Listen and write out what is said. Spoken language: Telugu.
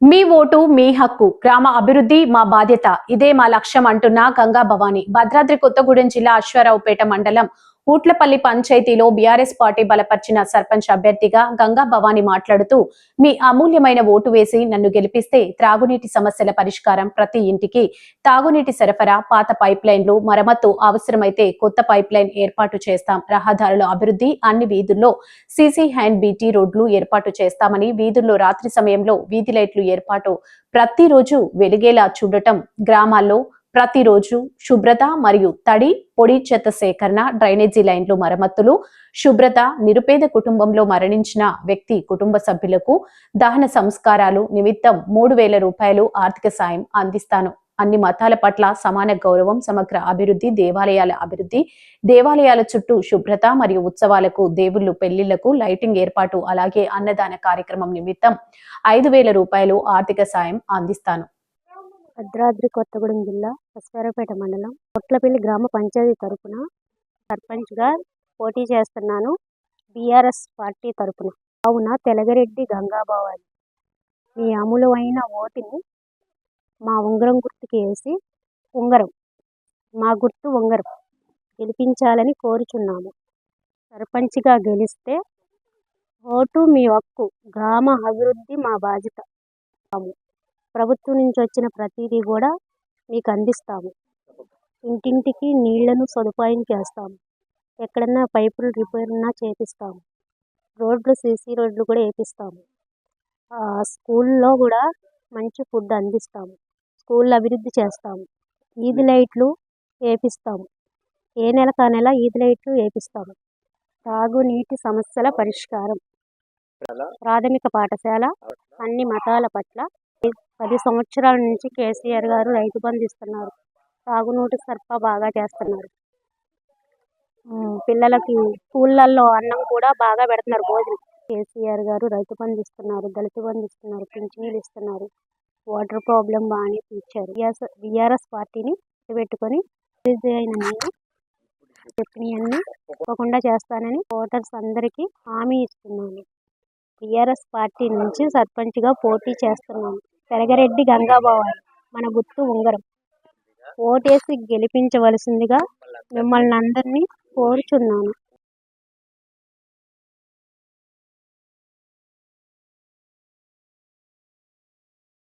మీ ఓటు మీ హక్కు గ్రామ అభివృద్ధి మా బాధ్యత. ఇదే మా లక్ష్యం అంటున్న గంగా భవాని. భద్రాద్రి కొత్తగూడెం జిల్లా అశ్వారావుపేట మండలం పూట్లపల్లి పంచాయతీలో బీఆర్ఎస్ పార్టీ బలపరిచిన సర్పంచ్ అభ్యర్థిగా గంగా భవాని మాట్లాడుతూ మీ అమూల్యమైన ఓటు వేసి నన్ను గెలిపిస్తే త్రాగునీటి సమస్యల పరిష్కారం ప్రతి ఇంటికి. తాగునీటి సరఫరా పాత పైప్ లైన్లు మరమ్మతు అవసరమైతే కొత్త పైప్ లైన్ ఏర్పాటు చేస్తాం. రహదారుల అభివృద్ధి అన్ని వీధుల్లో సీసీ హ్యాండ్ బీటీ రోడ్లు ఏర్పాటు చేస్తామని వీధుల్లో రాత్రి సమయంలో వీధి లైట్లు ఏర్పాటు ప్రతిరోజు వెలిగేలా చూడటం గ్రామాల్లో ప్రతిరోజు శుభ్రత మరియు తడి పొడి చెత్త సేకరణ డ్రైనేజీ లైన్లు మరమ్మతులు శుభ్రత నిరుపేద కుటుంబంలో మరణించిన వ్యక్తి కుటుంబ సభ్యులకు దహన సంస్కారాలు నిమిత్తం మూడు వేల రూపాయలు ఆర్థిక సాయం అందిస్తాను. అన్ని మతాల పట్ల సమాన గౌరవం సమగ్ర అభివృద్ధి దేవాలయాల అభివృద్ధి దేవాలయాల చుట్టూ శుభ్రత మరియు ఉత్సవాలకు దేవుళ్ళు పెళ్ళిళ్ళకు లైటింగ్ ఏర్పాటు అలాగే అన్నదాన కార్యక్రమం నిమిత్తం ఐదు వేల రూపాయలు ఆర్థిక సాయం అందిస్తాను. భద్రాద్రి కొత్తగూడెం జిల్లా అశ్వారపేట మండలం పొట్లపల్లి గ్రామ పంచాయతీ తరపున సర్పంచ్గా పోటీ చేస్తున్నాను బీఆర్ఎస్ పార్టీ తరపున. కావున తెలగరెడ్డి గంగాబావాలి మీ అమూలమైన ఓటుని మా ఉంగరం గుర్తుకి వేసి ఉంగరం మా గుర్తు ఉంగరం గెలిపించాలని కోరుచున్నాము. సర్పంచ్గా గెలిస్తే ఓటు మీ హక్కు గ్రామ అభివృద్ధి మా బాధ్యత. ప్రభుత్వం నుంచి వచ్చిన ప్రతిదీ కూడా మీకు అందిస్తాము. ఇంటింటికి నీళ్ళను సదుపాయం చేస్తాము. ఎక్కడన్నా పైపులు రిపేర్ ఉన్నా చేపిస్తాము. రోడ్లు సీసీ రోడ్లు కూడా వేపిస్తాము స్కూల్లో కూడా మంచి ఫుడ్ అందిస్తాము. స్కూల్ అభివృద్ధి చేస్తాము. ఈది లైట్లు వేపిస్తాము ఏ నెలకు ఆ నెల ఈది లైట్లు వేపిస్తాము తాగునీటి సమస్యల పరిష్కారం. ప్రాథమిక పాఠశాల అన్ని మతాల పట్ల పది సంవత్సరాల నుంచి కేసీఆర్ గారు రైతు బంధు ఇస్తున్నారు. తాగునీటి సర్ప బాగా చేస్తున్నారు. పిల్లలకి స్కూళ్ళల్లో అన్నం కూడా బాగా పెడుతున్నారు భోజనం. కేసీఆర్ గారు రైతు బంధు ఇస్తున్నారు దళిత బంధు ఇస్తున్నారు పింఛనీలు ఇస్తున్నారు. వాటర్ ప్రాబ్లం బాగానే తీర్చారు. విఆర్ఎస్ పార్టీని పెట్టుకొని అయిన నేను చెప్పినవన్నీ తప్పకుండా చేస్తానని ఓటర్స్ అందరికీ హామీ ఇస్తున్నాను. టీఆర్ఎస్ పార్టీ నుంచి సర్పంచ్గా పోటీ చేస్తున్నాను. పెరగరెడ్డి గంగాబావాలి మన గుర్తు ఉంగరం. ఓటేసి గెలిపించవలసిందిగా మిమ్మల్ని అందరినీ కోరుచున్నాను.